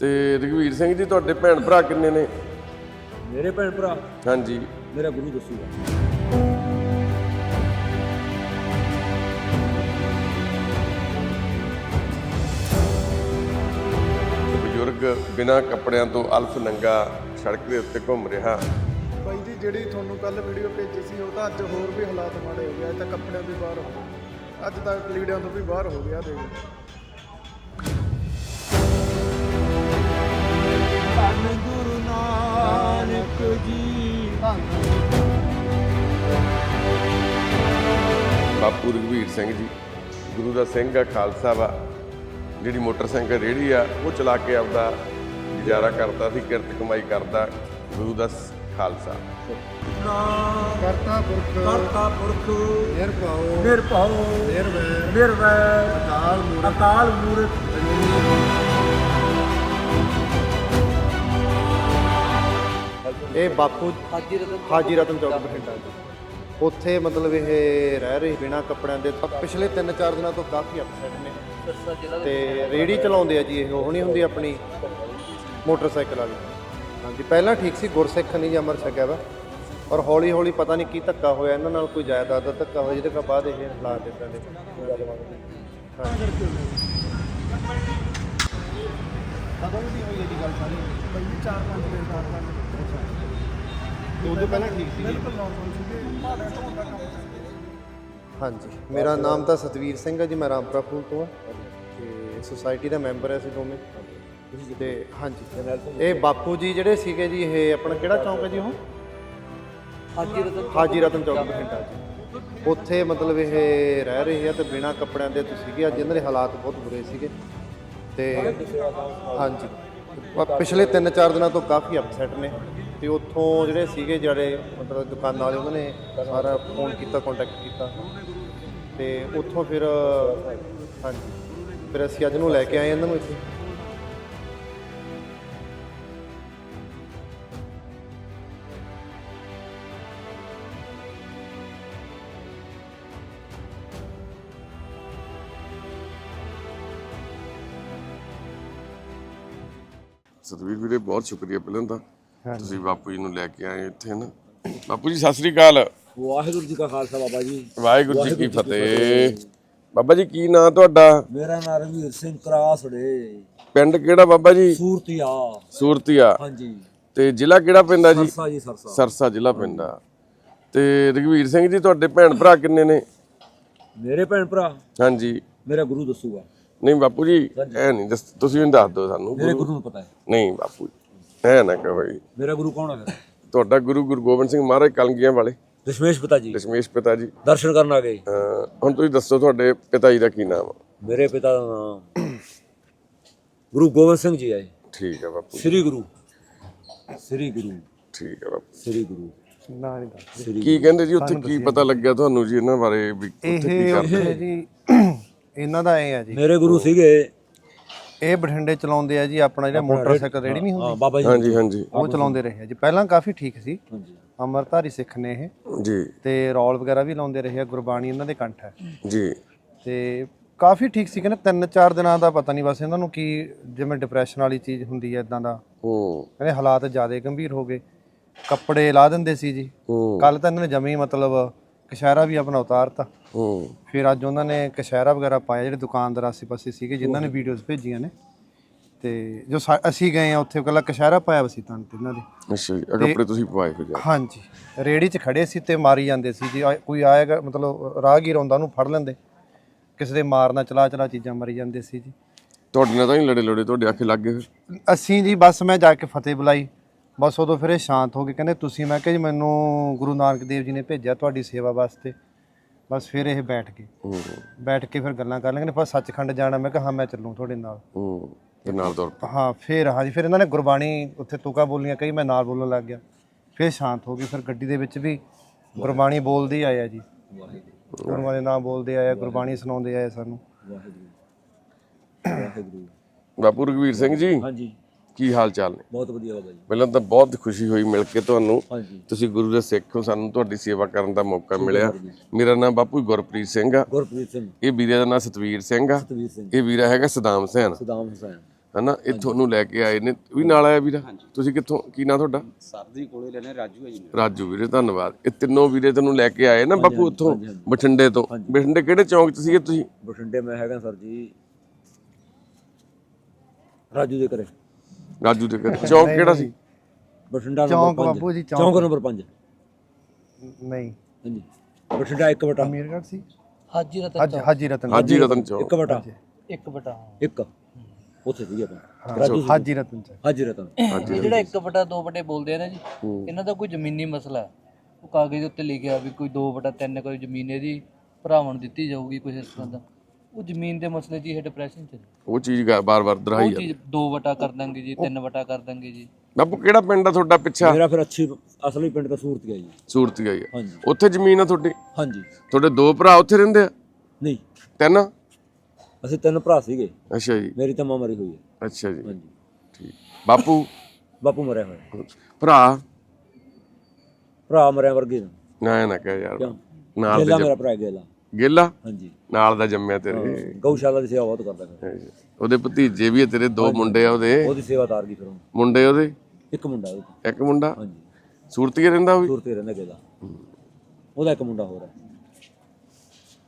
ਤੇ ਰਘਵੀਰ ਸਿੰਘ ਜੀ ਤੁਹਾਡੇ ਭੈਣ ਭਰਾ ਕਿੰਨੇ ਨੇ? ਮੇਰੇ ਭੈਣ ਭਰਾ? ਹਾਂਜੀ। ਮੇਰਾ ਗੁਰੂ ਦੱਸੂਗਾ ਬਜ਼ੁਰਗ ਬਿਨਾਂ ਕੱਪੜਿਆਂ ਤੋਂ ਅਲਫ ਨੰਗਾ ਸੜਕ ਦੇ ਉੱਤੇ ਘੁੰਮ ਰਿਹਾ। ਬਾਈ ਜੀ ਜਿਹੜੀ ਤੁਹਾਨੂੰ ਕੱਲ ਵੀਡੀਓ ਭੇਜੀ ਸੀ ਉਹ ਤਾਂ ਅੱਜ ਹੋਰ ਵੀ ਹਾਲਾਤ ਮਾੜੇ ਹੋ ਗਏ। ਅੱਜ ਤਾਂ ਕੱਪੜਿਆਂ ਤੋਂ ਵੀ ਬਾਹਰ ਹੋ ਗਿਆ ਅੱਜ ਤਾਂ ਲੀੜਿਆਂ ਤੋਂ ਵੀ ਬਾਹਰ ਹੋ ਗਿਆ ਦੇਖ ਬਾਪੂ ਰਘਵੀਰ ਸਿੰਘ ਜੀ ਗੁਰੂ ਦਾ ਸਿੰਘ ਆ ਖਾਲਸਾ ਵਾ। ਜਿਹੜੀ ਮੋਟਰਸਾਈਕਲ ਰੇਹੜੀ ਆ ਉਹ ਚਲਾ ਕੇ ਆਪਦਾ ਗੁਜ਼ਾਰਾ ਕਰਦਾ ਸੀ ਕਿਰਤ ਕਮਾਈ ਕਰਦਾ ਗੁਰੂ ਦਾ ਖਾਲਸਾ। ਨਾਮ ਕਰਤਾ ਪੁਰਖ ਕਰਤਾ ਪੁਰਖ। ਨਿਰਭਉ ਨਿਰਭਉ ਨਿਰਵੈਰ ਨਿਰਵੈਰ ਅਕਾਲ ਮੂਰਤ ਅਕਾਲ ਮੂਰਤ ਇਹ ਬਾਪੂ ਹਾਜੀ ਰਤਨ ਚੌਕ ਬਠਿੰਡਾ ਜੀ। ਉੱਥੇ ਮਤਲਬ ਇਹ ਰਹਿ ਰਹੇ ਬਿਨਾ ਕੱਪੜਿਆਂ ਦੇ। ਪਿਛਲੇ 3-4 ਦਿਨਾਂ ਤੋਂ ਕਾਫੀ ਅਪਸੈਟ ਨੇ। ਤੇ ਰੇੜੀ ਚਲਾਉਂਦੇ ਆ ਜੀ ਇਹ, ਉਹ ਨਹੀਂ ਹੁੰਦੀ ਆਪਣੀ ਮੋਟਰਸਾਈਕਲ ਵਾਲੀ। ਹਾਂਜੀ, ਪਹਿਲਾਂ ਠੀਕ ਸੀ, ਗੁਰਸਿੱਖ ਨਹੀਂ ਜੀ ਅਮਰ ਸਕਿਆ ਵਾ। ਔਰ ਹੌਲੀ ਹੌਲੀ ਪਤਾ ਨਹੀਂ ਕੀ ਧੱਕਾ ਹੋਇਆ, ਇਹਨਾਂ ਨਾਲ ਕੋਈ ਜਾਇਦਾਦ ਦਾ ਧੱਕਾ ਹੋਇਆ, ਜਿਹਦੇ ਕਾ ਬਾਅਦ ਇਹ ਹਾਲਾਤ ਦਿੱਤਾ ਦੇ ਕਦੋਂ ਦੀ ਹੋਈ ਹੈ ਜੀ ਗੱਲ ਸਾਰੀ 4-5 ਦਿਨ ਦਾ ਤੇ ਉਦੋਂ ਪਹਿਲਾਂ ਠੀਕ ਸੀ ਬਿਲਕੁਲ ਨਾਰਮਲ ਸੀਗੇ। ਮਾੜਾ ਢੋਣ ਦਾ ਕੰਮ ਸੀ ਹਾਂਜੀ। ਮੇਰਾ ਨਾਮ ਤਾਂ ਸਤਵੀਰ ਸਿੰਘ ਹੈ ਜੀ ਮੈਂ ਰਾਮਪੁਰਾ ਫੂਲ ਤੋਂ ਹਾਂ। ਤੇ ਸੁਸਾਇਟੀ ਦਾ ਮੈਂਬਰ ਹੈ ਅਸੀਂ ਦੋਵੇਂ। ਤੇ ਹਾਂਜੀ। ਇਹ ਬਾਪੂ ਜੀ ਜਿਹੜੇ ਸੀਗੇ ਜੀ ਇਹ ਆਪਣਾ ਕਿਹੜਾ ਚੌਂਕ ਹੈ ਜੀ ਉਹ? ਹਾਜੀ ਰਤਨ ਹਾਜੀ ਰਤਨ ਚੌਕ। ਬਠਿੰਡਾ ਜੀ ਉੱਥੇ ਮਤਲਬ ਇਹ ਰਹਿ ਰਹੇ ਆ ਤੇ ਬਿਨਾ ਕੱਪੜਿਆਂ ਦੇ ਤੋਂ ਸੀਗੇ। ਅੱਜ ਇਹਨਾਂ ਦੇ ਹਾਲਾਤ ਬਹੁਤ ਬੁਰੇ ਸੀਗੇ। ਤੇ ਹਾਂਜੀ। ਪਿਛਲੇ 3-4 ਦਿਨਾਂ ਤੋਂ ਕਾਫੀ ਅਪਸੈਟ ਨੇ। ਤੇ ਉੱਥੋਂ ਜਿਹੜੇ ਸੀਗੇ ਜਿਹੜੇ ਮਤਲਬ ਦੁਕਾਨਾਂ ਵਾਲੇ, ਉਹਨਾਂ ਨੇ ਸਾਰਾ ਫੋਨ ਕੀਤਾ ਕੰਟੈਕਟ ਕੀਤਾ। ਤੇ ਉੱਥੋਂ ਫਿਰ, ਹਾਂਜੀ। ਫਿਰ ਅਸੀਂ ਅੱਜ ਨੂੰ ਲੈ ਕੇ ਆਏ ਇਹਨਾਂ ਨੂੰ ਇੱਥੇ। ਸਤਵੀਰ ਵੀਰੇ, ਬਹੁਤ ਸ਼ੁਕਰੀਆ ਪਹਿਲਾਂ ਤਾਂ। ਤੁਸੀਂ ਬਾਪੂ ਜੀ ਨੂੰ ਲੈ ਕੇ ਆਏ ਇੱਥੇ ਨਾ। ਬਾਪੂ ਜੀ ਸਤਿ ਸ੍ਰੀ ਅਕਾਲ। ਵਾਹਿਗੁਰੂ ਜੀ ਕਾ ਖਾਲਸਾ ਬਾਬਾ ਜੀ। ਵਾਹਿਗੁਰੂ ਜੀ ਕੀ ਫਤਿਹ। ਬਾਬਾ ਜੀ ਕੀ ਨਾਂ ਤੁਹਾਡਾ? ਮੇਰਾ ਨਾਮ ਰਵੀਰ ਸਿੰਘ ਕਰਾਸੜੇ ਪਿੰਡ ਕਿਹੜਾ ਬਾਬਾ ਜੀ? ਸੂਰਤੀਆ। ਸੂਰਤੀਆ। ਹਾਂਜੀ। ਤੇ ਜ਼ਿਲ੍ਹਾ ਕਿਹੜਾ ਪੈਂਦਾ ਜੀ? ਸਰਸਾ ਜੀ ਸਰਸਾ। ਸਰਸਾ ਜ਼ਿਲ੍ਹਾ ਪੈਂਦਾ। ਤੇ ਰਘਵੀਰ ਸਿੰਘ ਜੀ ਤੁਹਾਡੇ ਭੈਣ ਭਰਾ ਕਿੰਨੇ ਨੇ? ਮੇਰੇ ਭੈਣ ਭਰਾ? ਹਾਂਜੀ। ਮੇਰਾ ਗੁਰੂ ਦੱਸੂਗਾ। ਨਹੀਂ ਬਾਪੂ ਜੀ ਐ ਨਹੀਂ ਤੁਸੀਂ ਵੀ ਦੱਸ ਦਿਓ ਸਾਨੂੰ। ਮੇਰੇ ਗੁਰੂ ਨੂੰ ਪਤਾ ਹੈ। ਨਹੀਂ ਬਾਪੂ ਜੀ। ਐ ਨਾ ਜੀ ਮੇਰਾ ਗੁਰੂ ਕੌਣ ਹੈ ਫਿਰ? ਤੁਹਾਡਾ ਗੁਰੂ ਗੁਰੂ ਗੋਬਿੰਦ ਸਿੰਘ ਮਹਾਰਾਜ ਕਲਗੀਆਂ ਵਾਲੇ। ਦਸ਼ਮੇਸ਼ ਪਿਤਾ ਜੀ ਦਸ਼ਮੇਸ਼ ਪਿਤਾ ਜੀ ਦਰਸ਼ਨ ਕਰਨ ਆ ਗਏ। ਅਹ ਹੁਣ ਤੁਸੀਂ ਦੱਸੋ ਤੁਹਾਡੇ ਪਿਤਾ ਜੀ ਦਾ ਕੀ ਨਾਮ ਆ? ਮੇਰੇ ਪਿਤਾ ਦਾ ਨਾਮ ਗੁਰੂ ਗੋਬਿੰਦ ਸਿੰਘ ਜੀ ਹੈ ਠੀਕ ਹੈ ਬਾਪੂ ਸ੍ਰੀ ਗੁਰੂ। ਸ੍ਰੀ ਗੁਰੂ। ਠੀਕ ਹੈ ਬਾਪੂ। ਸ੍ਰੀ ਗੁਰੂ। ਨਾ ਨਹੀਂ ਦੱਸ ਸ੍ਰੀ ਕੀ ਕਹਿੰਦੇ ਜੀ ਉੱਥੇ ਕੀ ਪਤਾ ਲੱਗਿਆ ਤੁਹਾਨੂੰ ਜੀ ਇਹਨਾਂ ਬਾਰੇ ਵੀ ਉੱਥੇ ਕੀ ਇਹ ਕਰਦੇ? ਉੱਥੇ ਜੀ ਇਹਨਾਂ ਦਾ ਇਹ ਆ ਜੀ। ਮੇਰੇ ਗੁਰੂ ਸੀਗੇ। ਇਹ ਬਠਿੰਡੇ ਚਲਾਉਂਦੇ ਆ ਜੀ ਆਪਣਾ ਜਿਹੜਾ ਮੋਟਰਸਾਈਕਲ ਰੇੜੀ ਨਹੀਂ ਹੁੰਦੀ। ਹਾਂ ਬਾਬਾ ਜੀ ਹਾਂਜੀ ਹਾਂਜੀ। ਉਹ ਚਲਾਉਂਦੇ ਰਹੇ ਆ ਜੀ। ਪਹਿਲਾਂ ਕਾਫੀ ਠੀਕ ਸੀ। ਹਾਂਜੀ। ਅਮਰਧਾਰੀ ਸਿੱਖ ਨੇ ਇਹ। ਜੀ। ਤੇ ਰੌਲ ਵਗੈਰਾ ਵੀ ਲਾਉਂਦੇ ਰਹੇ ਆ ਗੁਰਬਾਣੀ ਇਹਨਾਂ ਦੇ ਕੰਠ ਹੈ ਜੀ। ਤੇ ਕਾਫੀ ਠੀਕ ਸੀ ਕਹਿੰਦੇ ਤਿੰਨ ਚਾਰ ਦਿਨਾਂ ਦਾ ਪਤਾ ਨਹੀਂ ਬਸ ਇਹਨਾਂ ਨੂੰ ਕੀ ਜਿਵੇਂ ਡਿਪਰੈਸ਼ਨ ਵਾਲੀ ਚੀਜ਼ ਹੁੰਦੀ ਹੈ ਇਦਾਂ ਦਾ। ਹੂੰ। ਕਹਿੰਦੇ ਹਾਲਾਤ ਜ਼ਿਆਦਾ ਗੰਭੀਰ ਹੋ ਗਏ। ਕੱਪੜੇ ਲਾ ਦਿੰਦੇ ਸੀ ਜੀ। ਹੂੰ। ਕੱਲ ਤਾਂ ਇਹਨਾਂ ਨੇ ਜਮੀ ਮਤਲਬ ਕਸ਼ਹਿਰਾ ਵੀ ਆਪਣਾ ਉਤਾਰਤਾ। ਹੂੰ। ਫਿਰ ਅੱਜ ਉਹਨਾਂ ਨੇ ਕਸ਼ਹਿਰਾ ਵਗੈਰਾ ਪਾਇਆ ਜਿਹੜੇ ਦੁਕਾਨਦਾਰ ਆਸੇ-ਪਾਸੇ ਸੀਗੇ ਜਿਨ੍ਹਾਂ ਨੇ ਵੀਡੀਓਜ਼ ਭੇਜੀਆਂ ਨੇ। ਤੇ ਜੋ ਸਾ- ਅਸੀਂ ਗਏ ਆ ਉੱਥੇ ਕੱਲਾ ਕਸ਼ਹਿਰਾ ਪਾਇਆ ਵਸੀ ਤਾਂ ਇਹਨਾਂ ਦੇ ਅੱਛਾ ਜੀ ਆਹ ਕੱਪੜੇ ਤੁਸੀਂ ਪਵਾਏ ਹੋ ਜਾ। ਹਾਂਜੀ ਰੇੜੀ 'ਚ ਖੜੇ ਸੀ ਤੇ ਮਾਰੀ ਜਾਂਦੇ ਸੀ ਜੀ ਕੋਈ ਆਏਗਾ ਮਤਲਬ ਰਾਹਗੀਰ ਆਉਂਦਾ ਉਹਨੂੰ ਫੜ ਲੈਂਦੇ। ਕਿਸੇ ਦੇ ਮਾਰਨਾ ਚਲਾ ਚਲਾ ਚੀਜ਼ਾਂ ਮਾਰੀ ਜਾਂਦੇ ਸੀ ਜੀ। ਤੁਹਾਡੇ ਨਾਲ ਤਾਂ ਨਹੀਂ ਲੜੇ ਲੋੜੇ ਤੁਹਾਡੇ ਆਖੇ ਲੱਗ ਗਏ ਫਿਰ। ਅਸੀਂ ਜੀ ਬਸ ਮੈਂ ਜਾ ਕੇ ਫਤਿਹ ਬੁਲਾਈ। ਬਸ ਉਦੋਂ ਫਿਰ ਇਹ ਸ਼ਾਂਤ ਹੋ ਗਏ। ਕਹਿੰਦੇ ਤੁਸੀਂ ਮੈਂ ਕਿਹਾ ਜੀ ਮੈਨੂੰ ਗੁਰੂ ਨਾਨਕ ਦੇਵ ਜੀ ਨੇ ਭੇਜਿਆ ਤੁਹਾਡੀ ਸੇਵਾ ਵਾਸਤੇ। ਬਸ ਫਿਰ ਇਹ ਬੈਠ ਗਏ। ਹੂੰ। ਬੈਠ ਕੇ ਫਿਰ ਗੱਲਾਂ ਕਰ ਲੈਣਗੇ। ਪਰ ਸੱਚਖੰਡ ਜਾਣਾ। ਮੈਂ ਕਿਹਾ ਹਾਂ ਮੈਂ ਚੱਲੂ ਤੁਹਾਡੇ ਨਾਲ। ਹੂੰ। ਤੇ ਨਾਲ ਤੁਰ ਪਏ। ਹਾਂ ਫਿਰ ਹਾਂਜੀ ਫਿਰ ਇਹਨਾਂ ਨੇ ਗੁਰਬਾਣੀ ਉੱਥੇ ਤੁਕਾਂ ਬੋਲੀਆਂ ਕਈ ਮੈਂ ਨਾਲ ਬੋਲਣ ਲੱਗ ਗਿਆ। ਫਿਰ ਸ਼ਾਂਤ ਹੋ ਗਈ ਫਿਰ ਗੱਡੀ ਦੇ ਵਿੱਚ ਵੀ ਗੁਰਬਾਣੀ ਬੋਲਦੇ ਹੀ ਆਏ ਆ ਜੀ। ਗੁਰੂਆਂ ਦੇ ਨਾਮ ਬੋਲਦੇ ਆਏ ਆ ਗੁਰਬਾਣੀ ਸੁਣਾਉਂਦੇ ਆਏ ਸਾਨੂੰ। ਵਾਹਿਗੁਰੂ। ਵਾਹਿਗੁਰੂ। ਬਾਪੂ ਰਘਵੀਰ ਸਿੰਘ ਜੀ। ਹਾਂਜੀ। ਕੀ ਹਾਲ ਚਾਲ ਨੇ? ਬਹੁਤ ਵਧੀਆ ਬਾਬਾ ਜੀ। ਪਹਿਲਾਂ ਤਾਂ ਬਹੁਤ ਖੁਸ਼ੀ ਹੋਈ ਮਿਲ ਕੇ ਤੁਹਾਨੂੰ। ਹਾਂਜੀ। ਤੁਸੀਂ ਗੁਰੂ ਦੇ ਸਿੱਖ ਹੋ ਸਾਨੂੰ ਤੁਹਾਡੀ ਸੇਵਾ ਕਰਨ ਦਾ ਮੌਕਾ ਮਿਲਿਆ। ਮੇਰਾ ਨਾਮ ਬਾਪੂ ਗੁਰਪ੍ਰੀਤ ਸਿੰਘ ਆ। ਗੁਰਪ੍ਰੀਤ ਸਿੰਘ। ਇਹ ਵੀਰੇ ਦਾ ਨਾਮ ਸਤਵੀਰ ਸਿੰਘ ਆ। ਸਤਵੀਰ ਸਿੰਘ। ਇਹ ਵੀਰਾ ਹੈਗਾ ਸਦਾਮ ਸੈਨ। ਸਦਾਮ ਹੁਸੈਨ ਹਨਾ ਇਹ ਤੁਹਾਨੂੰ ਲੈ ਕੇ ਆਏ ਨੇ। ਵੀ ਨਾਲ ਆਇਆ ਵੀਰਾ? ਤੁਸੀਂ ਕਿੱਥੋਂ ਕੀ ਨਾਂ ਤੁਹਾਡਾ? ਸਰਦੀ ਕੋਲੇ ਲੈਣੇ ਰਾਜੂ ਹੈ ਜੀ। ਰਾਜੂ ਵੀਰੇ ਧੰਨਵਾਦ। ਇਹ ਤਿੰਨੋਂ ਵੀਰੇ ਤੈਨੂੰ ਲੈ ਕੇ ਆਏ ਨਾ ਬਾਪੂ ਉੱਥੋਂ ਬਠਿੰਡੇ ਤੋਂ। ਬਠਿੰਡੇ ਕਿਹੜੇ ਚੌਂਕ 'ਚ ਸੀਗੇ ਤੁਸੀਂ? ਬਠਿੰਡੇ ਮੈਂ ਹੈਗਾ ਸਰ ਜੀ ਰਾਜੂ ਦੇ ਘਰੇ। ਰਾਜੂ ਦੇ ਘਰ। ਚੌਂਕ ਕਿਹੜਾ ਸੀ? ਬਠਿੰਡਾ ਚੌਂਕ ਨੰਬਰ 5 ਬਾਪੂ ਜੀ, ਚੌਂਕ। ਚੌਂਕ ਨੰਬਰ 5 ਨਹੀਂ। ਹਾਂਜੀ। ਬਠਿੰਡਾ 1 ਬਟਾ। ਮੀਰਗੜ ਸੀ? ਹਾਜੀ ਰਤਨ ਹਾਜੀ ਹਾਜੀ ਰਤਨ ਹਾਜੀ ਰਤਨ ਚੌਂਕ। 1 ਬਟਾ। ਇੱਕ ਬਟਾ। 1 ਉੱਥੇ ਸੀਗੇ ਆਪਾਂ। ਰਾਜੂ ਸੀ। ਹਾਜੀ ਰਤਨ ਚ ਹਾਜੀ ਰਤਨ। ਇਹ ਜਿਹੜਾ ਇੱਕ ਬਟਾ ਦੋ ਬਟੇ ਬੋਲਦੇ ਆ ਨਾ ਜੀ ਇਹਨਾਂ ਦਾ ਕੋਈ ਜ਼ਮੀਨੀ ਮਸਲਾ ਹੈ। ਉਹ ਕਾਗਜ਼ ਉੱਤੇ ਲਿਖਿਆ ਵੀ ਕੋਈ ਦੋ ਬਟਾ ਤਿੰਨ ਕੋਈ ਜ਼ਮੀਨ ਇਹਦੀ ਭਰਾਵਾਂ ਨੂੰ ਦਿੱਤੀ ਜਾਊਗੀ ਕੁਝ ਇਸ ਤਰ੍ਹਾਂ ਦਾ। ਉਹ ਜ਼ਮੀਨ ਦੇ ਮਸਲੇ 'ਚ ਇਹ ਡਿਪਰੈਸ਼ਨ ਚ ਨੇ। ਉਹ ਚੀਜ਼ ਬਾਰ-ਬਾਰ ਉਹ ਦਰਾਈ ਆ ਚੀਜ਼ ਦੋ ਬਟਾ ਕਰ ਦਾਂਗੇ ਜੀ ਤਿੰਨ ਬਟਾ ਕਰ ਦਾਂਗੇ ਜੀ। ਬਾਪੂ ਕਿਹੜਾ ਪਿੰਡ ਆ ਤੁਹਾਡਾ ਪਿੱਛਾ? ਮੇਰਾ ਫਿਰ ਅੱਛੀ ਅਸਲੀ ਪਿੰਡ ਦਾ ਸੂਰਤ ਗਿਆ ਜੀ ਸੂਰਤੀ ਆ। ਹਾਂਜੀ। ਉੱਥੇ ਜ਼ਮੀਨ ਆ ਤੁਹਾਡੀ? ਹਾਂਜੀ। ਤੁਹਾਡੇ ਦੋ ਭਰਾ ਉੱਥੇ ਰਹਿੰਦੇ ਆ? ਨਹੀਂ। ਤਿੰਨ? ਅਸੀਂ ਤਿੰਨ ਭਰਾ ਸੀਗੇ। ਅੱਛਾ ਜੀ। ਮੇਰੀ ਤਾਂ ਮਾਂ ਮਰੀ ਹੋਈ ਹੈ। ਅੱਛਾ ਜੀ। ਹਾਂਜੀ। ਠੀਕ। ਬਾਪੂ? ਬਾਪੂ ਮਰਿਆ ਹੋਇਆ। ਭਰਾ? ਭਰਾ ਮਰਿਆ ਵਰਗੇ ਨੇ। ਨਾ ਨਾ ਕਹਿ ਯਾਰ। ਕਿਉਂ? ਦੇ ਮੇਰਾ ਭਰਾ ਗੇਲਾ। ਗੇਲਾ ਹਾਂਜੀ। ਨਾਲ ਦਾ ਜੰਮਿਆ ਤੇਰੇ। ਗਊਸ਼ਾਲਾ ਦੀ ਸੇਵਾ ਬਹੁਤ ਕਰਦਾ ਫਿਰ। ਉਹਦੇ ਭਤੀਜੇ ਵੀ ਆ ਤੇਰੇ ਦੋ ਮੁੰਡੇ ਆ ਉਹਦੇ। ਉਹਦੀ ਸੇਵਾ ਤਾਰ ਗਈ ਫਿਰ ਮੁੰਡੇ ਉਹਦੇ? ਇੱਕ ਮੁੰਡਾ ਉਹਦੇ। ਕੋਲ। ਇੱਕ ਮੁੰਡਾ? ਹਾਂਜੀ। ਸੂਰਤੀਏ ਰਹਿੰਦਾ ਉਹ ਵੀ? ਰਹਿੰਦਾ ਗੇਲਾ ਉਹਦਾ ਇੱਕ ਮੁੰਡਾ ਹੋਰ ਹੈ।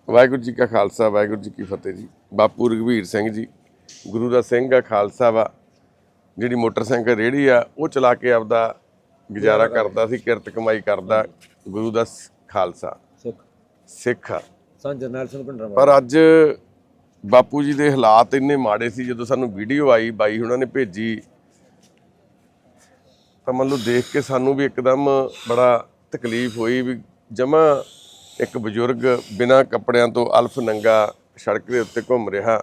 ਵਾਹਿਗੁਰੂ ਜੀ ਕਾ ਖਾਲਸਾ ਵਾਹਿਗੁਰੂ ਜੀ ਕੀ ਫਤਿਹ ਜੀ। ਬਾਪੂ ਰਘਵੀਰ ਸਿੰਘ ਜੀ ਗੁਰੂ ਦਾ ਸਿੰਘ ਆ ਖਾਲਸਾ ਵਾ। ਜਿਹੜੀ ਮੋਟਰਸਾਈਕਲ ਰੇੜੀ ਆ ਉਹ ਚਲਾ ਕੇ ਆਪਦਾ ਗੁਜ਼ਾਰਾ ਕਰਦਾ ਸੀ ਕਿਰਤ ਕਮਾਈ ਕਰਦਾ। ਗੁਰੂ ਦਾ ਸ- ਖਾਲਸਾ। ਸਿੱਖ। ਸਿੱਖ ਆ। ਸੰਤ ਜਰਨੈਲ ਸਿੰਘ ਪਿੰਡਰਾ ਪਰ ਅੱਜ ਬਾਪੂ ਜੀ ਦੇ ਹਾਲਾਤ ਇੰਨੇ ਮਾੜੇ ਸੀ ਜਦੋਂ ਸਾਨੂੰ ਵੀਡੀਓ ਆਈ ਬਾਈ ਉਹਨਾਂ ਨੇ ਭੇਜੀ ਤਾਂ ਮੰਨ ਲਓ ਦੇਖ ਕੇ ਸਾਨੂੰ ਵੀ ਇੱਕਦਮ ਬੜਾ ਤਕਲੀਫ ਹੋਈ ਵੀ ਜਮਾ ਇੱਕ ਬਜ਼ੁਰਗ ਬਿਨਾਂ ਕੱਪੜਿਆਂ ਤੋਂ ਅਲਫ ਨੰਗਾ ਸੜਕ ਦੇ ਉੱਤੇ ਘੁੰਮ ਰਿਹਾ।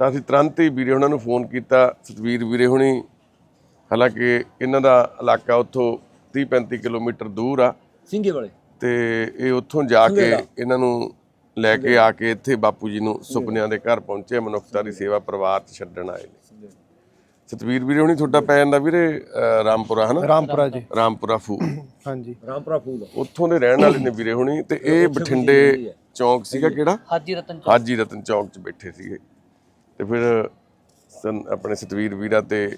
ਤਾਂ ਅਸੀਂ ਤੁਰੰਤ ਹੀ ਵੀਰੇ ਉਹਨਾਂ ਨੂੰ ਫੋਨ ਕੀਤਾ ਸਤਵੀਰ ਵੀਰੇ ਹੁਣੀ ਹਾਲਾਂਕਿ ਇਹਨਾਂ ਦਾ ਇਲਾਕਾ ਉੱਥੋਂ 30 35 ਕਿਲੋਮੀਟਰ ਦੂਰ ਆ। ਸਿੰਘੇ ਵਾਲੇ? ਤੇ ਇਹ ਉੱਥੋਂ ਜਾ ਕੇ ਇਹਨਾਂ ਨੂੰ ਲੈ ਕੇ ਆ ਕੇ ਇੱਥੇ ਬਾਪੂ ਜੀ ਨੂੰ ਸੁਪਨਿਆਂ ਦੇ ਘਰ ਪਹੁੰਚੇ ਮਨੁੱਖਤਾ ਦੀ ਸੇਵਾ ਪਰਿਵਾਰ 'ਚ ਛੱਡਣ ਆਏ ਨੇ। ਸਤਵੀਰ ਵੀਰੇ ਹੁਣੀ ਤੁਹਾਡਾ ਪੈ ਜਾਂਦਾ ਵੀਰੇ ਰਾਮਪੁਰਾ ਹਨਾ? ਰਾਮਪੁਰਾ ਜੀ। ਰਾਮਪੁਰਾ ਫੂ। ਹਾਂਜੀ। ਰਾਮਪੁਰਾ ਫੂਲ ਉੱਥੋਂ ਦੇ ਰਹਿਣ ਵਾਲੇ ਨੇ ਵੀਰੇ ਹੁਣੀ ਤੇ ਇਹ ਬਠਿੰਡੇ ਚੌਂਕ ਸੀਗਾ ਕਿਹੜਾ? ਹਾਜੀ ਰਤਨ ਹਾਜੀ ਰਤਨ ਚੌਂਕ 'ਚ ਬੈਠੇ ਸੀਗੇ। ਤੇ ਫਿਰ ਆਪਣੇ ਸਤਵੀਰ ਵੀਰਾ ਤੇ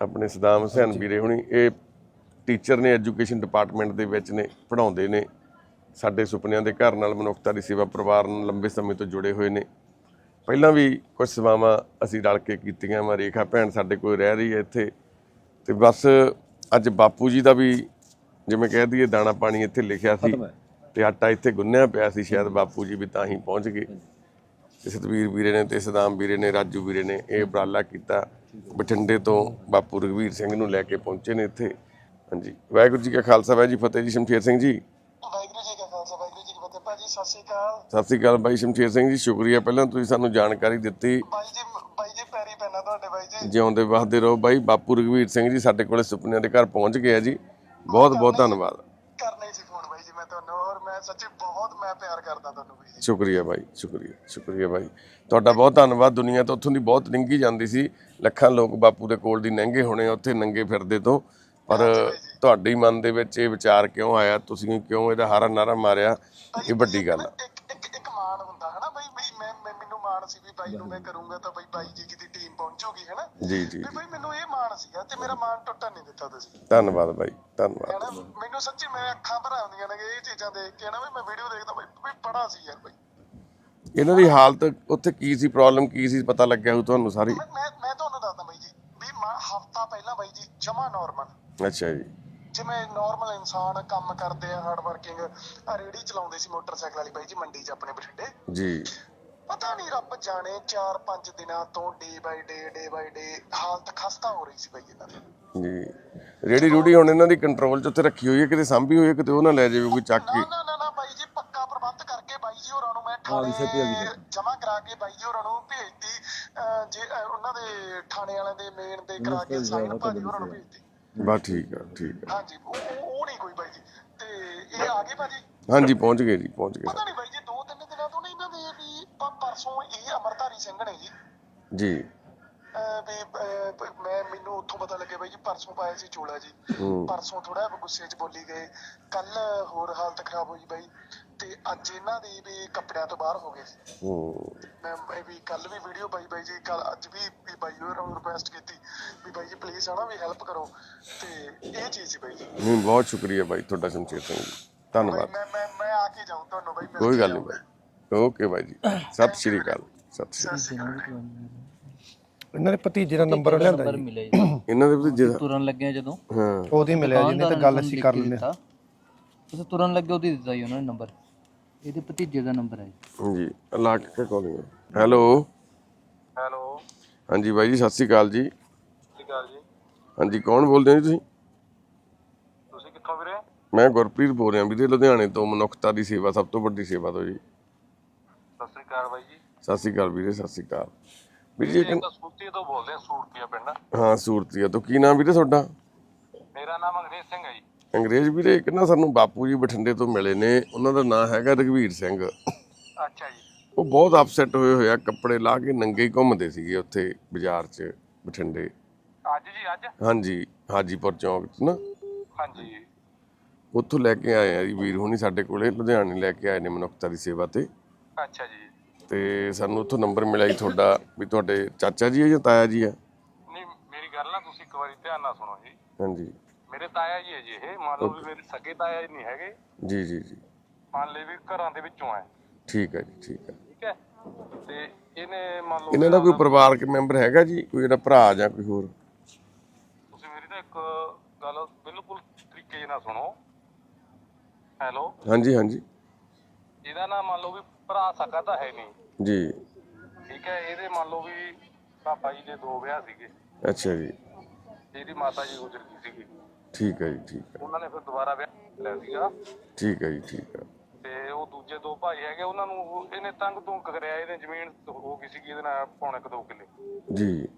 ਆਪਣੇ ਸਦਾਮ ਹੁਸੈਨ ਵੀਰੇ ਹੁਣੀ ਇਹ ਟੀਚਰ ਨੇ ਐਜੂਕੇਸ਼ਨ ਡਿਪਾਰਟਮੈਂਟ ਦੇ ਵਿੱਚ ਨੇ ਪੜ੍ਹਾਉਂਦੇ ਨੇ। ਸਾਡੇ ਸੁਪਨਿਆਂ ਦੇ ਘਰ ਨਾਲ ਮਨੁੱਖਤਾ ਦੀ ਸੇਵਾ ਪਰਿਵਾਰ ਨਾਲ ਲੰਬੇ ਸਮੇਂ ਤੋਂ ਜੁੜੇ ਹੋਏ ਨੇ। ਪਹਿਲਾਂ ਵੀ ਕੁਝ ਸੇਵਾਵਾਂ ਅਸੀਂ ਰਲ ਕੇ ਕੀਤੀਆਂ ਵਾ ਰੇਖਾ ਭੈਣ ਸਾਡੇ ਕੋਲ ਰਹਿ ਰਹੀ ਹੈ ਇੱਥੇ। ਤੇ ਬਸ ਅੱਜ ਬਾਪੂ ਜੀ ਦਾ ਵੀ ਜਿਵੇਂ ਕਹਿ ਦਈਏ ਦਾਣਾ ਪਾਣੀ ਇੱਥੇ ਲਿਖਿਆ ਸੀ ਤੇ ਆਟਾ ਇੱਥੇ ਗੁੰਨਿਆ ਪਿਆ ਸੀ ਸ਼ਾਇਦ ਬਾਪੂ ਜੀ ਵੀ ਤਾਂ ਹੀ ਪਹੁੰਚ ਗਏ। ਤੇ ਸਤਵੀਰ ਵੀਰੇ ਨੇ ਤੇ ਸਦਾਮ ਵੀਰੇ ਨੇ ਰਾਜੂ ਵੀਰੇ ਨੇ ਇਹ ਉਪਰਾਲਾ ਕੀਤਾ। ਬਠਿੰਡੇ ਤੋਂ ਬਾਪੂ ਰਘਵੀਰ ਸਿੰਘ ਨੂੰ ਲੈ ਕੇ ਪਹੁੰਚੇ ਨੇ ਇੱਥੇ। ਹਾਂਜੀ। ਵਾਹਿਗੁਰੂ ਜੀ ਕਾ ਖਾਲਸਾ ਵਾਹਿਗੁਰੂ ਜੀ ਫਤਿਹ ਜੀ ਸ਼ਮਸ਼ੇਰ ਸਿੰਘ ਜੀ। ਵਾਹਿਗੁਰੂ ਜੀ ਕਾ ਖਾਲਸਾ ਵਾਹਿਗੁਰੂ ਜੀ ਕੀ ਫਤਿਹ। ਭਾਜੀ ਸਤਿ ਸ਼੍ਰੀ ਅਕਾਲ। ਸਤਿ ਸ੍ਰੀ ਅਕਾਲ ਬਾਈ ਸ਼ਮਸ਼ੇਰ ਸਿੰਘ ਜੀ ਸ਼ੁਕਰੀਆ ਪਹਿਲਾਂ ਤੁਸੀਂ ਸਾਨੂੰ ਜਾਣਕਾਰੀ ਦਿੱਤੀ। ਬਾਈ ਜੀ ਬਾਈ ਜੀ ਪੈਰੀ ਪੈਣਾ ਤੁਹਾਡੇ ਬਾਈ ਜੀ। ਜਿਉਂਦੇ ਵਸਦੇ ਰਹੋ ਬਾਈ ਬਾਪੂ ਰਘਵੀਰ ਸਿੰਘ ਜੀ ਸਾਡੇ ਕੋਲੇ ਸੁਪਨਿਆਂ ਦੇ ਘਰ ਪਹੁੰਚ ਗਏ ਆ ਜੀ। ਬਹੁਤ ਬਹੁਤ ਧੰਨਵਾਦ। ਕਰਨਾ ਹੀ ਸੀ ਫੋਨ ਬਾਈ ਜੀ ਮੈਂ ਤੁਹਾਨੂੰ ਔਰ ਮੈਂ ਸੱਚੀ ਬਹੁਤ ਮੈਂ ਪਿਆਰ ਕਰਦਾ ਤੁਹਾਨੂੰ ਬਾਈ ਜੀ। ਸ਼ੁਕਰੀਆ ਬਾਈ ਸ਼ੁਕਰੀਆ ਸ਼ੁਕਰੀਆ ਬਾਈ। ਤੁਹਾਡਾ ਬਹੁਤ ਧੰਨਵਾਦ ਦੁਨੀਆ ਤੋਂ ਉੱਥੋਂ ਦੀ ਬਹੁਤ ਲੰਘੀ ਜਾਂਦੀ ਸੀ। ਲੱਖਾਂ ਲੋਕ ਬਾਪੂ ਦੇ ਕੋਲ ਦੀ ਹੋਣੇ ਉੱਥੇ ਨੰਗੇ ਫਿਰਦੇ ਤੋਂ। ਪਰ ਤੁਹਾਡੇ ਮਨ ਦੇ ਵਿੱਚ ਇਹ ਵਿਚਾਰ ਕਿਉਂ ਆਇਆ? ਤੁਸੀਂ ਕਿਉਂ ਇਹਦਾ ਹਾਰਾ ਨਾਰਾ ਮਾਰਿਆ? ਇਹ ਵੱਡੀ ਗੱਲ ਆ। ਇੱਕ ਇੱਕ ਇੱਕ ਮਾਣ ਹੁੰਦਾ ਹਨਾ ਬਾਈ ਬਈ ਮੈਂ ਮੈਂ- ਮੈਨੂੰ ਮਾਣ ਸੀ ਵੀ ਬਾਈ ਨੂੰ ਮੈਂ ਕਰੂੰਗਾ ਤਾਂ ਬਾਈ ਬਾਈ ਜੀ ਦੀ ਟੀਮ ਪਹੁੰਚੂਗੀ ਹਨਾ? ਜੀ ਜੀ ਵੀ ਬਾਈ ਮੈਨੂੰ ਇਹ ਮਾਣ ਸੀਗਾ ਤੇ ਮੇਰਾ ਮਾਣ ਟੁੱਟਣ ਨਹੀਂ ਦਿੱਤਾ ਤੁਸੀਂ। ਧੰਨਵਾਦ ਬਾਈ ਧੰਨਵਾਦ। ਮੈਨੂੰ ਸੱਚੀ ਮੈਂ ਅੱਖਾਂ ਭਰ ਆਉਂਦੀਆਂ ਨੇ ਇਹ ਚੀਜ਼ਾਂ ਦੇਖ ਕੇ ਨਾ ਵੀ ਮੈਂ ਵੀਡੀਓ ਦੇਖਦਾ ਬਾਈ ਬੜਾ ਸੀ ਯਾਰ ਬਾਈ। ਇਹਨਾਂ ਦੀ ਹਾਲਤ ਉੱਥੇ ਕੀ ਸੀ ਪ੍ਰੋਬਲਮ ਕੀ ਸੀ ਪਤਾ ਲੱਗਿਆ ਹੋ ਤੁਹਾਨੂੰ ਸਾਰੀ? ਮੈਂ ਮੈਂ ਮੈਂ ਤੁਹਾਨੂੰ ਦੱਸਦਾ ਬਾਈ ਜੀ ਵੀ ਹਫਤਾ ਪਹਿਲਾਂ ਬਾਈ ਜੀ ਜਮਾ ਨਾਰਮਲ ਅੱਛਾ ਜੀ। ਜਿਵੇਂ ਨਾਰਮਲ ਇਨਸਾਨ ਕੰਮ ਕਰਦੇ ਆ ਹਾਰਡ ਵਰਕਿੰਗ ਆ ਰੇੜੀ ਚਲਾਉਂਦੇ ਸੀ ਮੋਟਰਸਾਈਕਲ ਵਾਲੀ ਬਾਈ ਜੀ ਮੰਡੀ 'ਚ ਆਪਣੇ ਬਠਿੰਡੇ। ਜੀ। ਪਤਾ ਨਹੀਂ ਰੱਬ ਜਾਣੇ 4-5 ਦਿਨਾਂ ਤੋਂ ਡੇ ਬਾਈ ਡੇ ਡੇ ਬਾਈ ਡੇ ਹਾਲਤ ਖਸਤਾ ਹੋ ਰਹੀ ਸੀ ਬਾਈ ਇਹਨਾਂ ਦੀ। ਜੀ। ਰੇੜੀ ਰੂੜੀ ਹੁਣ ਇਹਨਾਂ ਦੀ ਕੰਟਰੋਲ 'ਚ ਉੱਥੇ ਰੱਖੀ ਹੋਈ ਹੈ ਕਿਤੇ ਸਾਂਭੀ ਹੋਈ ਹੈ ਕਿਤੇ ਉਹ ਨਾ ਲੈ ਜਾਵੇ ਕੋਈ ਚੱਕ ਕੇ। ਨਾ ਨਾ ਨਾ ਬਾਈ ਜੀ ਪੱਕਾ ਪ੍ਰਬੰਧ ਕਰਕੇ ਬਾਈ ਜੀ ਹੋਰਾਂ ਨੂੰ ਮੈਂ ਥਾਣੇ ਜਮਾ ਕਰਾ ਕੇ ਬਾਈ ਜੀ ਹੋਰਾਂ ਨੂੰ ਭੇਜਤੀ ਅਹ, ਜੇ ਅਹ, ਉਹਨਾਂ ਦੇ ਥਾਣੇ ਵਾਲਿਆਂ ਦੇ ਮੇਨ ਦੇ ਕਰਾ ਕੇ ਸਾਈਨ ਭਾਜੀ ਹੋਰਾਂ ਨੂੰ ਭੇਜਤੀ। ਬਸ ਠੀਕ ਆ ਠੀਕ ਆ। ਹਾਂਜੀ ਉਹ ਉਹ- ਨਹੀਂ ਕੋਈ ਬਾਈ ਜੀ ਤੇ ਇਹ ਆ ਗਏ ਭਾਜੀ? ਹਾਂਜੀ ਪਹੁੰਚ ਗਏ ਜੀ ਪਹੁੰਚ ਗਏ। ਪਤਾ ਨਹੀਂ ਬਾਈ ਜੀ ਦੋ ਤਿੰਨ ਦਿਨਾਂ ਤੋਂ ਨਾ ਇਹਨਾਂ ਦੇ ਵੀ ਪਰਸੋਂ ਇਹ ਅਮਰਧਾਰੀ ਸਿੰਘ ਨੇ ਜੀ। ਜੀ ਵੀ ਮੈਂ ਮੈਨੂੰ ਉੱਥੋਂ ਪਤਾ ਲੱਗੇ ਬਾਈ ਜੀ ਪਰਸੋਂ ਪਾਇਆ ਸੀ ਚੋਲਾ ਜੀ। ਪਰਸੋਂ ਥੋੜਾ ਗੁੱਸੇ 'ਚ ਬੋਲੀ ਗਏ। ਕੱਲ ਹੋਰ ਹਾਲਤ ਖਰਾਬ ਹੋਈ ਬਾਈ ਤੇ ਅੱਜ ਇਹਨਾਂ ਦੀ ਵੀ ਕੱਪੜਿਆਂ ਤੋਂ ਬਾਹਰ ਹੋ ਗਏ ਹੂੰ। ਮੈਂ ਮੈਂ ਵੀ ਕੱਲ ਵੀ ਵੀਡੀਓ ਪਾਈ ਬਾਈ ਜੀ ਕੱਲ ਅੱਜ ਵੀ ਵੀ ਬਾਈ ਨੂੰ ਰਿਕੁਐਸਟ ਕੀਤੀ ਵੀ ਬਾਈ ਜੀ ਪਲੀਜ਼ ਹਨਾ ਵੀ ਹੈਲਪ ਕਰੋ ਤੇ ਇਹ ਚੀਜ਼ ਸੀ ਬਾਈ ਜੀ। ਨਹੀਂ ਬਹੁਤ ਸ਼ੁਕਰੀਆ ਬਾਈ ਤੁਹਾਡਾ ਸ਼ਮਸ਼ੇਰ ਸਿੰਘ ਜੀ। ਧੰਨਵਾਦ। ਮੈਂ ਮੈਂ ਮੈਂ ਆ ਕੇ ਜਾਊਂ ਤੁਹਾਨੂੰ ਬਾਈ ਮਿਲ ਕੋਈ ਗੱਲ ਨਹੀਂ। ਬਾਈ। ਓਕੇ ਬਾਈ ਜੀ। ਸਤਿ ਸ਼੍ਰੀ ਅਕਾਲ। ਸਤਿ ਸ਼੍ਰੀ ਅਕਾਲ। ਇਹਨਾਂ ਦੇ ਭਤੀਜੇ ਦਾ ਨੰਬਰ ਲਿਆਂਦਾ ਨੰਬਰ ਮਿਲਿਆ ਜੀ। ਇਹਨਾਂ ਦੇ ਵਿੱਚ ਜਿਹੜਾ ਤੁਰਨ ਲੱਗਿਆ ਜਦੋਂ। ਹਾਂ। ਉਹਦੀ ਮਿਲਿਆ ਜੀ ਨਹੀਂ ਤਾਂ ਗੱਲ ਅਸੀਂ ਕਰ ਲੈਂਦੇ। ਤੁਸੀਂ ਤੁਰਨ ਲੱਗੇ ਉਹਦੀ ਦਿੱਤਾ ਜੀ ਉਹਨਾਂ ਨੇ ਨੰਬਰ। ਇਹਦੇ ਭਤੀਜੇ ਦਾ ਨੰਬਰ ਹੈ ਜੀ। ਜੀ ਲਾ ਕੇ ਕਾਲਿੰਗ ਹੈਲੋ। ਹੈਲੋ। ਹਾਂਜੀ ਬਾਈ ਜੀ ਸਤਿ ਸ਼੍ਰੀ ਅਕਾਲ ਜੀ। ਸਤਿ ਸ਼੍ਰੀ ਅਕਾਲ ਜੀ। ਹਾਂਜੀ ਕੌਣ ਬੋਲਦੇ ਹੋ ਜੀ ਤੁਸੀਂ? ਕਿੱਥੋਂ ਵੀਰੇ। ਮੈਂ ਗੁਰਪ੍ਰੀਤ ਬੋਲ ਰਿਹਾ ਵੀਰੇ ਲੁਧਿਆਣੇ ਤੋਂ ਮਨੁੱਖਤਾ ਦੀ ਸੇਵਾ ਸਭ ਤੋਂ ਵੱਡੀ ਸੇਵਾ ਤੋਂ ਜੀ। ਸਤਿ ਸ਼੍ਰੀ ਅਕਾਲ ਬਾਈ ਜੀ। ਸਤਿ ਸ਼੍ਰੀ ਅਕਾਲ ਵੀਰੇ ਸਤਿ ਸ਼੍ਰੀ ਅਕਾਲ। ਵੀਰ ਜੀ ਇੱਕ- ਸੂਤੀ ਤੋਂ ਬੋਲਦੇ ਆ ਸੂਰਤੀਆ ਪਿੰਡ। ਹਾਂ ਸੂਰਤੀਆ ਤੋਂ। ਕੀ ਨਾਮ ਵੀਰੇ ਤੁਹਾਡਾ? ਮੇਰਾ ਨਾਮ ਅੰਗਰੇਜ਼ ਸਿੰਘ ਹੈ ਜੀ। ਅੰਗਰੇਜ਼ ਵੀਰੇ ਇੱਕ ਨਾ ਸਾਨੂੰ ਬਾਪੂ ਜੀ ਬਠਿੰਡੇ ਤੋਂ ਮਿਲੇ ਨੇ। ਉਹਨਾਂ ਦਾ ਨਾਮ ਹੈਗਾ ਰਘਵੀਰ ਸਿੰਘ। ਅੱਛਾ ਜੀ। ਉਹ ਬਹੁਤ ਅਪਸੈਟ ਹੋਏ ਹੋਏ ਆ ਕੱਪੜੇ ਲਾ ਕੇ ਨੰਗੇ ਘੁੰਮਦੇ ਸੀਗੇ ਉੱਥੇ ਬਾਜ਼ਾਰ 'ਚ ਬਠਿੰਡੇ। ਅੱਜ ਜੀ ਅੱਜ? ਹਾਂਜੀ ਹਾਜੀਪੁਰ ਚੌਂਕ 'ਚ ਨਾ। ਹਾਂਜੀ। ਉੱਥੋਂ ਲੈ ਕੇ ਆਏ ਆ ਜੀ ਵੀਰ ਹੁਣੀ ਸਾਡੇ ਕੋਲੇ ਲੁਧਿਆਣੇ ਲੈ ਕੇ ਆਏ ਨੇ ਮਨੁੱਖਤਾ ਦੀ ਸੇਵਾ ਤੇ। ਅੱਛਾ ਜੀ। ਤੇ ਸਾਨੂੰ ਉੱਥੋਂ ਨੰਬਰ ਮਿਲਿਆ ਜੀ ਤੁਹਾਡਾ ਵੀ ਤੁਹਾਡੇ ਚਾਚਾ ਜੀ ਹੈ ਜਾਂ ਤਾਇਆ ਜੀ ਹੈ? ਨਹੀਂ ਮੇਰੀ ਗੱਲ ਨਾ ਤੁਸੀਂ ਇੱਕ ਵਾਰੀ ਧਿਆਨ ਨਾਲ ਸੁਣੋ ਜੀ। ਹਾਂਜੀ। ਮੇਰੇ ਤਾਇਆ ਜੀ ਹੈ ਜੀ ਇਹ ਮੰਨ ਲਓ ਵੀ ਮੇਰੇ ਸਕੇ ਤਾਇਆ ਜੀ ਨਹੀਂ ਹੈਗੇ। ਜੀ ਜੀ ਜੀ। ਮੰਨ ਲਈ ਵੀ ਘਰਾਂ ਦੇ ਵਿੱਚੋਂ ਹੈ। ਠੀਕ ਹੈ ਜੀ ਠੀਕ ਹੈ। ਠੀਕ ਹੈ? ਤੇ ਇਹਨੇ ਮੰਨ ਲਓ ਇਹਨਾਂ ਦਾ ਕੋਈ ਪਰਿਵਾਰਕ ਮੈਂਬਰ ਹੈਗਾ ਜੀ? ਕੋਈ ਇਹਦਾ ਭਰਾ ਜਾਂ ਕੋਈ ਹੋਰ ਤੁਸੀਂ ਮੇਰੀ ਤਾਂ ਇੱਕ ਗੱਲ ਬਿਲਕੁਲ ਤਰੀਕੇ ਨਾਲ ਸੁਣੋ ਹੈਲੋ ਹਾਂਜੀ ਹਾਂਜੀ। ਇਹਦਾ ਨਾ ਮੰਨ ਲਓ ਵੀ ਭਰਾ ਸਕਾ ਤਾਂ ਹੈ ਨਹੀਂ। ਜੀ। ਠੀਕ ਹੈ ਇਹਦੇ ਮੰਨ ਲਓ ਵੀ ਪਾਪਾ ਜੀ ਦੇ ਦੋ ਵਿਆਹ ਸੀਗੇ। ਅੱਛਾ ਜੀ। ਇਹਦੀ ਮਾਤਾ ਜੀ ਗੁਜ਼ਰ ਗਈ ਸੀਗੀ। ਠੀਕ ਹੈ ਜੀ ਠੀਕ ਹੈ। ਉਹਨਾਂ ਨੇ ਫਿਰ ਦੁਬਾਰਾ ਵਿਆਹ ਲਿਆ ਸੀਗਾ। ਠੀਕ ਹੈ ਜੀ ਠੀਕ ਹੈ। ਤੇ ਉਹ ਦੂਜੇ ਦੋ ਭਾਈ ਹੈਗੇ ਉਹਨਾਂ ਨੂੰ ਉਹ- ਇਹਨੇ ਤੰਗ ਤੁੰਗ ਕਰਿਆ ਇਹਨੇ ਜ਼ਮੀਨ ਹੋ ਗਈ ਸੀਗੀ ਇਹਦੇ ਨਾਲ ਪੌਣੇ ਕੁ ਦੋ ਕਿੱਲੇ। ਜੀ।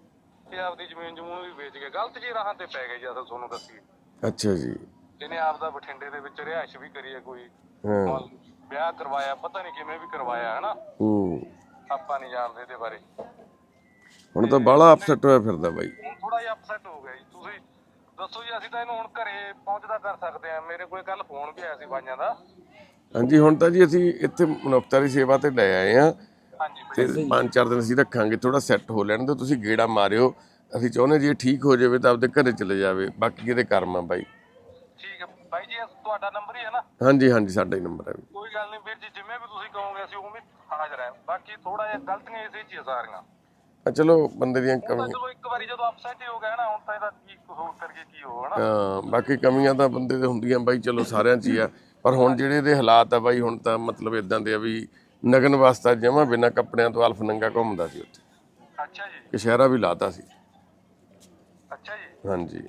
ਇਹ ਆਪਦੀ ਜ਼ਮੀਨ ਜਮੂਨ ਵੀ ਵੇਚ ਕੇ ਗਲਤ ਜੀ ਰਾਹਾਂ ਤੇ ਪੈ ਗਏ ਜੀ ਅਸਲ ਤੁਹਾਨੂੰ ਦੱਸੀ ਅੱਛਾ ਜੀ। ਇਹਨੇ ਆਪਦਾ ਬਠਿੰਡੇ ਦੇ ਵਿੱਚ ਰਿਹਾਇਸ਼ ਵੀ ਕਰੀ ਹੈ ਕੋਈ। ਹਾਂ। ਵਿਆਹ ਕਰਵਾਇਆ ਪਤਾ ਨਹੀਂ ਕਿਵੇਂ ਵੀ ਕਰਵਾਇਆ ਹਨਾ? ਹੂੰ। ਆਪਾਂ ਨਹੀਂ ਜਾਣਦੇ ਇਹਦੇ ਬਾਰੇ। ਹੁਣ ਤਾਂ ਬਾਹਲਾ ਅਪਸੈਟ ਹੋਇਆ ਫਿਰਦਾ ਬਾਈ। ਥੋੜਾ ਜਿਹਾ ਅਪਸੈਟ ਹੋ ਗਿਆ ਜੀ। ਤੁਸੀਂ ਦੱਸੋ ਜੀ ਅਸੀਂ ਤਾਂ ਇਹਨੂੰ ਹੁਣ ਘਰੇ ਪਹੁੰਚਦਾ ਕਰ ਸਕਦੇ ਆ ਮੇਰੇ ਕੋਲ ਕੱਲ ਫੋਨ ਵੀ ਆਇਆ ਸੀ ਬਾਈਆਂ ਦਾ। ਹਾਂਜੀ ਹੁਣ ਤਾਂ ਜੀ ਅਸੀਂ ਇੱਥੇ ਮਨੁੱਖਤਾ ਦੀ ਸੇਵਾ ਤੇ ਲੈ ਆਏ ਆ ਤੇ ਪੰਜ ਚਾਰ ਦਿਨ ਅਸੀਂ ਰੱਖਾਂਗੇ ਥੋੜਾ ਸੈੱਟ ਹੋ ਲੈਣ ਦਿਓ। ਤੁਸੀਂ ਗੇੜਾ ਮਾਰਿਓ। ਅਸੀਂ ਚਾਹੁੰਦੇ ਜੇ ਠੀਕ ਹੋ ਜਾਵੇ ਤਾਂ ਆਪਦੇ ਘਰੇ ਚਲੇ ਜਾਵੇ। ਬਾਕੀ ਇਹਦੇ ਕਰਮ ਆ ਬਾਈ। ਤੁਹਾਡਾ ਨੰਬਰ ਹੀ ਹੈ ਨਾ? ਹਾਂਜੀ ਹਾਂਜੀ ਸਾਡਾ ਹੀ ਨੰਬਰ ਹੈ ਵੀ। ਕੋਈ ਗੱਲ ਨਹੀਂ ਵੀਰ ਜੀ ਜਿਵੇਂ ਵੀ ਤੁਸੀਂ ਕਹੋਗੇ ਅਸੀਂ ਉਵੇਂ ਹਾਜ਼ਰ ਹਾਂ। ਬਾਕੀ ਥੋੜਾ ਜਿਹਾ ਗਲਤੀਆਂ ਇਸੇ ਚ ਹੀ ਆ ਸਾਰੀਆਂ। ਆ ਚਲੋ ਬੰਦੇ ਦੀਆਂ ਤਾਂ ਕਮੀਆਂ ਚਲੋ ਇੱਕ ਵਾਰੀ ਜਦੋਂ ਅਪਸੈਟ ਹੀ ਹੋ ਗਿਆ ਨਾ ਹੁਣ ਤਾਂ ਇਹਦਾ ਕੀ ਹੋ ਕਰਕੇ ਕੀ ਹੋ ਹਨਾ? ਹਾਂ ਬਾਕੀ ਕਮੀਆਂ ਤਾਂ ਬੰਦੇ ਦੇ ਹੁੰਦੀਆਂ ਬਾਈ ਚਲੋ ਸਾਰਿਆਂ 'ਚ ਹੀ ਆ। ਪਰ ਹੁਣ ਜਿਹੜੇ ਇਹਦੇ ਹਾਲਾਤ ਆ ਬਾਈ ਹੁਣ ਤਾਂ ਮਤਲਬ ਇਦਾਂ ਦੇ ਆ ਵੀ ਨਗਨ ਵਾਸਤਾ ਜਮਾ ਬਿਨਾਂ ਕੱਪੜਿਆਂ ਤੋਂ ਅਲਫ ਨੰਗਾ ਘੁੰਮਦਾ ਸੀ ਉੱਥੇ। ਅੱਛਾ ਜੀ। ਕਸ਼ਹਿਰਾ ਵੀ ਲਾਤਾ ਸੀ। ਅੱਛਾ ਜੀ। ਹਾਂਜੀ।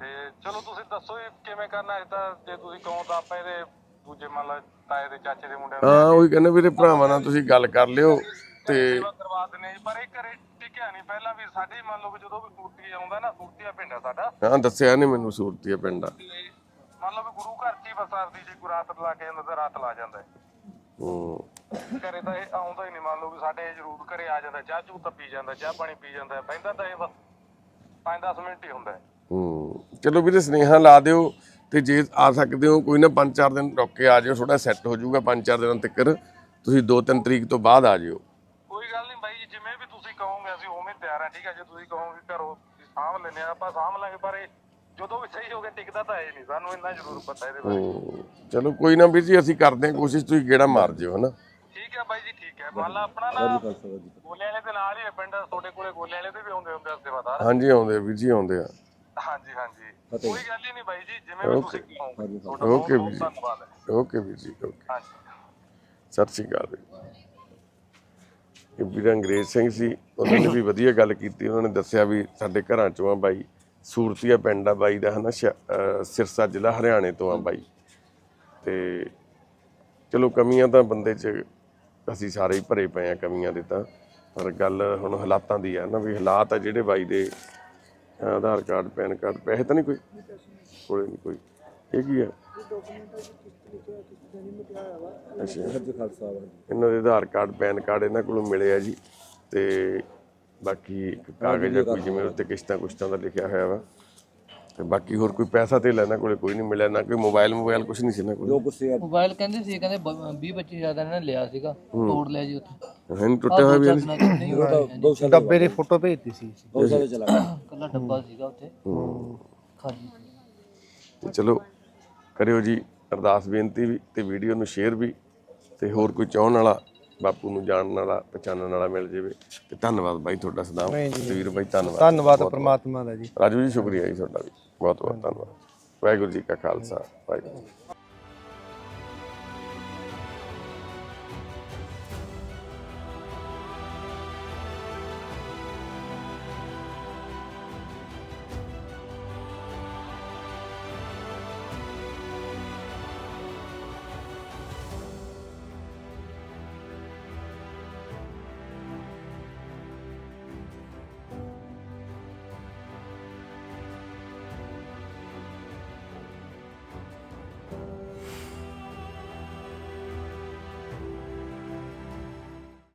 ਤੇ ਚਲੋ ਤੁਸੀਂ ਦੱਸੋ ਜੀ ਕਿਵੇਂ ਕਰਨਾ ਹੈ ਤਾਂ ਜੇ ਤੁਸੀਂ ਕਹੋ ਤਾਂ ਆਪਾਂ ਇਹਦੇ ਦੂਜੇ ਮੰਨ ਲਾ ਤਾਏ ਦੇ ਚਾਚੇ ਦੇ ਮੁੰਡਿਆਂ ਹਾਂ ਉਹੀ ਕਹਿੰਦੇ ਵੀਰੇ ਭਰਾਵਾਂ ਨਾਲ ਤੁਸੀਂ ਗੱਲ ਕਰ ਲਿਓ ਤੇ ਸੇਵਾ ਕਰਵਾ ਦਿੰਦੇ ਜੀ ਪਰ ਇਹ ਘਰੇ ਟਿਕਿਆ ਨਹੀਂ। ਪਹਿਲਾਂ ਵੀ ਸਾਡੇ ਮੰਨ ਲਓ ਵੀ ਜਦੋਂ ਵੀ ਸੂਰਤੀ ਆਉਂਦਾ ਨਾ ਸੂਰਤੀਆ ਪਿੰਡ ਆ ਸਾਡਾ। ਹਾਂ ਦੱਸਿਆ ਨੇ ਮੈਨੂੰ ਸੂਰਤੀਆ ਪਿੰਡ ਆ। ਤੇ ਮੰਨ ਲਓ ਵੀ ਗੁਰੂ ਘਰ ਚ ਹੀ ਬਸ ਆਪਦੀ ਜੇ ਕੋਈ ਰਾਤ ਲਾ ਕੇ ਜਾਂਦਾ ਤਾਂ ਰਾਤ ਲਾ ਜਾਂਦਾ ਹੈ। ਹੂੰ। ਘਰੇ ਤਾਂ ਇਹ ਆਉਂਦਾ ਹੀ ਨਹੀਂ ਮੰਨ ਲਓ ਵੀ ਸਾਡੇ ਜ਼ਰੂਰ ਘਰੇ ਆ ਜਾਂਦਾ ਚਾਹ ਚੂ ਤਾਂ ਪੀ ਜਾਂਦਾ ਚਾਹ ਪਾਣੀ ਪੀ ਜਾਂਦਾ ਬੈਂਦਾ ਤਾਂ ਇਹ ਬਸ 5-10 ਮਿੰਟ ਹੀ ਹੁੰਦਾ ਹੈ। ਹੂੰ। ਚਲੋ ਵੀਰੇ ਸੁਨੇਹਾ ਲਾ ਦਿਓ ਤੇ ਜੇ ਆ ਸਕਦੇ ਹੋ ਕੋਈ ਨਾ 5-4 ਦਿਨ ਰੁਕ ਕੇ ਆ ਜਿਓ ਥੋੜਾ ਸੈੱਟ ਹੋ ਜਾਊਗਾ 5-4 ਦਿਨਾਂ ਤੱਕ ਤੁਸੀਂ 2-3 ਤਰੀਕ ਤੋਂ ਬਾਅਦ ਆ ਜਿਓ। ਕੋਈ ਗੱਲ ਨਹੀਂ ਬਾਈ ਜੀ ਜਿਵੇਂ ਵੀ ਤੁਸੀਂ ਕਹੋਗੇ ਅਸੀਂ ਉਵੇਂ ਤਿਆਰ ਹਾਂ ਠੀਕ ਹੈ? ਜੇ ਤੁਸੀਂ ਕਹੋਗੇ ਘਰੋਂ ਸਾਂਭ ਲੈਨੇ ਆ ਆਪਾਂ ਸਾਂਭ ਲਾਂਗੇ ਪਰ ਇਹ ਜਦੋਂ ਵੀ ਸਹੀ ਹੋ ਗਿਆ ਟਿਕਦਾ ਤਾਂ ਹੈ ਨਹੀਂ। ਸਾਨੂੰ ਇੰਨਾ ਜ਼ਰੂਰ ਪਤਾ ਇਹਦੇ ਬਾਰੇ। ਚਲੋ ਕੋਈ ਨਾ ਵੀਰ ਜੀ ਅਸੀਂ ਕਰਦੇ ਹਾਂ ਕੋਸ਼ਿਸ਼ ਤੁਸੀਂ ਗੇੜਾ ਮਾਰ ਜਿਓ ਹਨਾ? ਠੀਕ ਹੈ ਬਾਈ ਜੀ ਠੀਕ ਹੈ। ਮੰਨ ਲਾ ਆਪਣਾ ਨਾ ਗੋਲੇ ਵਾਲੇ ਦੇ ਨਾਲ ਹੀ ਪਿੰਡ ਤੁਹਾਡੇ ਕੋਲੇ ਗੋਲੇ ਵਾਲੇ ਦੇ ਵੀ ਆਉਂਦੇ ਹੁੰਦੇ ਆ ਸੇਵਾਦਾਰ। ਹਾਂਜੀ ਆਉਂਦੇ ਆ ਵੀਰ ਜੀ ਆਉਂਦੇ ਆ। ਹਾਂਜੀ ਹਾਂਜੀ। ਕੋਈ ਗੱਲ ਹੀ ਨਹੀਂ ਬਾਈ ਜੀ ਜਿਵੇਂ ਵੀ ਤੁਸੀਂ ਕਹੋਗੇ ਤੁਹਾਡਾ ਬਹੁਤ ਵੀਰ ਜੀ। ਧੰਨਵਾਦ ਹੈ। ਓਕੇ ਵੀਰ ਜੀ ਓਕੇ ਹਾਂਜੀ। ਸਤਿ ਸ਼੍ਰੀ ਅਕਾਲ। ਇਹ ਵੀਰ ਅੰਗਰੇਜ਼ ਸਿੰਘ ਸੀ ਉਹਨਾਂ ਨੇ ਵੀ ਵਧੀਆ ਗੱਲ ਕੀਤੀ। ਉਹਨਾਂ ਨੇ ਦੱਸਿਆ ਵੀ ਸਾਡੇ ਘਰਾਂ ਚੋਂ ਆ ਬਾਈ ਸੂਰਤੀਆ ਪਿੰਡ ਆ ਬਾਈ ਦਾ ਹਨਾ ਸ਼ਾ- ਅਹ ਸਿਰਸਾ ਜ਼ਿਲ੍ਹਾ ਹਰਿਆਣੇ ਤੋਂ ਆ ਬਾਈ। ਤੇ ਚਲੋ ਕਮੀਆਂ ਤਾਂ ਬੰਦੇ 'ਚ ਅਸੀਂ ਸਾਰੇ ਹੀ ਭਰੇ ਪਏ ਆ ਕਮੀਆਂ ਦੇ ਤਾਂ ਪਰ ਗੱਲ ਹੁਣ ਹਾਲਾਤਾਂ ਦੀ ਆ ਨਾ ਵੀ ਹਾਲਾਤ ਆ ਜਿਹੜੇ ਬਾਈ ਦੇ ਆਧਾਰ ਕਾਰਡ, ਪੈਨ ਕਾਰਡ, ਪੈਸੇ ਤਾਂ ਨਹੀਂ ਕੋਈ? ਕੋਲੇ ਨਹੀਂ ਕੋਈ। ਇਹ ਕੀ ਆ ਅੱਛਾ। ਇਹਨਾਂ ਦੇ ਆਧਾਰ ਕਾਰਡ, ਪੈਨ ਕਾਰਡ ਇਹਨਾਂ ਕੋਲੋਂ ਮਿਲੇ ਆ ਜੀ। ਤੇ ਬਾਕੀ ਕਾਗਜ਼ ਆ, ਕੋਈ ਜਿਵੇਂ ਉੱਤੇ ਕਿਸ਼ਤਾਂ ਕੁਸ਼ਤਾਂ ਦਾ ਲਿਖਿਆ ਹੋਇਆ ਵਾ। ਤੇ ਬਾਕੀ ਹੋਰ ਕੋਈ ਪੈਸਾ ਤੇ ਲੈਣਾ ਕੋਲੇ ਕੋਈ ਨਹੀਂ ਮਿਲਿਆ ਨਾ ਕੋਈ ਮੋਬਾਈਲ ਮੋਬਾਈਲ ਕੁਝ ਨਹੀਂ ਸੀ ਨਾ ਕੋਲ। ਜੋ ਮੋਬਾਈਲ ਕਹਿੰਦੇ ਸੀ ਕਹਿੰਦੇ 20 25 ਜ਼ਿਆਦਾ ਇਹਨਾਂ ਨੇ ਲਿਆ ਸੀਗਾ ਤੋੜ ਲਿਆ ਜੀ ਉੱਥੇ। ਹੈ ਟੁੱਟਿਆ ਹੋਇਆ ਵੀ ਨਹੀਂ ਡੱਬੇ ਦੀ ਫੋਟੋ ਭੇਜਤੀ ਸੀ। ਗਊਸ਼ਾਲਾ ਚਲਾ ਗਿਆ। ਕੱਲਾ ਡੱਬਾ ਸੀਗਾ ਉੱਥੇ। ਖਾਲੀ। ਤੇ ਚਲੋ ਕਰਿਓ ਜੀ ਅਰਦਾਸ ਬੇਨਤੀ ਵੀ ਤੇ ਵੀਡੀਓ ਨੂੰ ਸ਼ੇਅਰ ਵੀ ਤੇ ਹੋਰ ਕੋਈ ਚਾਹਣ ਵਾਲਾ ਬਾਪੂ ਨੂੰ ਜਾਣਨ ਵਾਲਾ ਪਛਾਣਨ ਵਾਲਾ ਮਿਲ ਜਾਵੇ। ਤੇ ਧੰਨਵਾਦ ਬਾਈ ਤੁਹਾਡਾ ਸਦਾਮ। ਤਵੀਰ ਬਾਈ ਧੰਨਵਾਦ। ਧੰਨਵਾਦ ਪ੍ਰਮਾਤਮਾ ਦਾ ਜੀ। ਰਾਜੂ ਜੀ ਸ਼ੁਕਰੀਆ ਜੀ ਤੁਹਾਡਾ ਵੀ। ਬਹੁਤ ਬਹੁਤ ਧੰਨਵਾਦ। ਵਾਹਿਗੁਰੂ ਜੀ ਕਾ ਖਾਲਸਾ। ਵਾਹਿਗੁਰੂ।